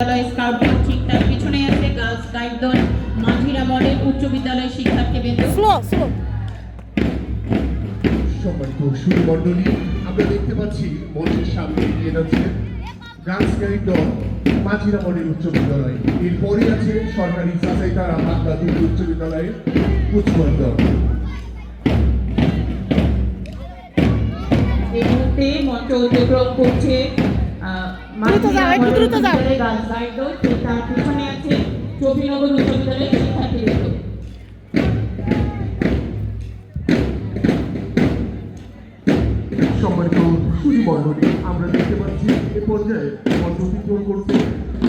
বিদ্যালয় স্কাউট ঠিক তার পিছনে আছে। গার্লস গাইড দল মাঝিরা মডেল উচ্চ বিদ্যালয় শিক্ষার্থীবৃন্দ স্লো স্লো সম্মানিত সুর মণ্ডলী আমরা দেখতে পাচ্ছি মঞ্চের সামনে এগিয়ে যাচ্ছে গার্লস গাইড দল মাঝিরা মডেল উচ্চ বিদ্যালয়। এরপরে আছে সরকারি সাসাইতারা বাংলা উচ্চ বিদ্যালয়ের উচ্চমান দল। এই মুহূর্তে মঞ্চ অতিক্রম করছে দ্রুত যাও, একটু দ্রুত যাও। তার পিছনে আছে চব্বিনগর উচ্চ বিদ্যালয়ের শিক্ষার্থীবৃন্দ সম্মানিত সুরি আমরা দেখতে পাচ্ছি এ পর্যায়ে মঞ্চ অতিক্রম করছে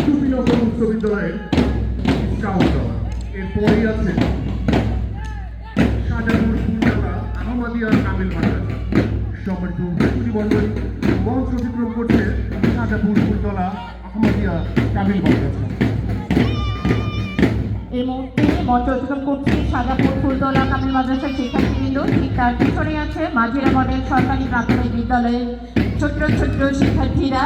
সুবিনগর উচ্চ বিদ্যালয়ের স্কাউট এরপরেই আছে শাহজাহানুর ফুলতলা আহমদিয়া কামিল মাদ্রাসা সম্মানিত সুরি শাহজাহাপুর ফুলতলা আহমদিয়া কামিল মাদ্রাসা এই মুহূর্তে মঞ্চ অতিক্রম করছে সাজাপুর ফুলতলা কামিল মাদ্রাসার শিক্ষার্থীবৃন্দ। ঠিক তার পিছনে আছে মাঝিরা মডেল সরকারি প্রাথমিক বিদ্যালয়ের ছোট্ট ছোট্ট শিক্ষার্থীরা।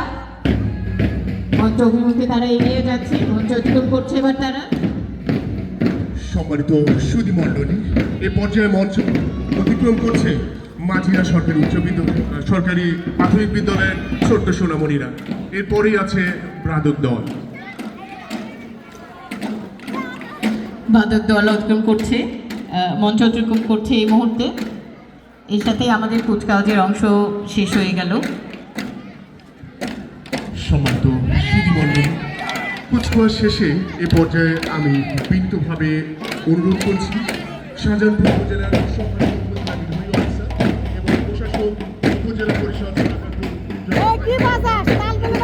মঞ্চ অভিমুখে তারা এগিয়ে যাচ্ছে মঞ্চ অতিক্রম করছে এবার তারা। সম্মানিত সুদী মণ্ডলী এ পর্যায়ে মঞ্চ অতিক্রম করছে মাঝিরা সরকারি উচ্চ বিদ্যালয় সরকারি প্রাথমিক বিদ্যালয়ের ছোট্ট সোনামণিরা। এরপরেই আছে ব্রাদক দল। বাদক দল অতিক্রম করছে মঞ্চ অতিক্রম করছে এই মুহূর্তে। এর সাথে আমাদের কুচকাওয়াজের অংশ শেষ হয়ে গেল। সুদী মণ্ডলী শেষে এ পর্যায়ে আমি বিনীতভাবে অনুরোধ করছি শাহজাহানপুর উপজেলার কি বাজাস? তাল বলে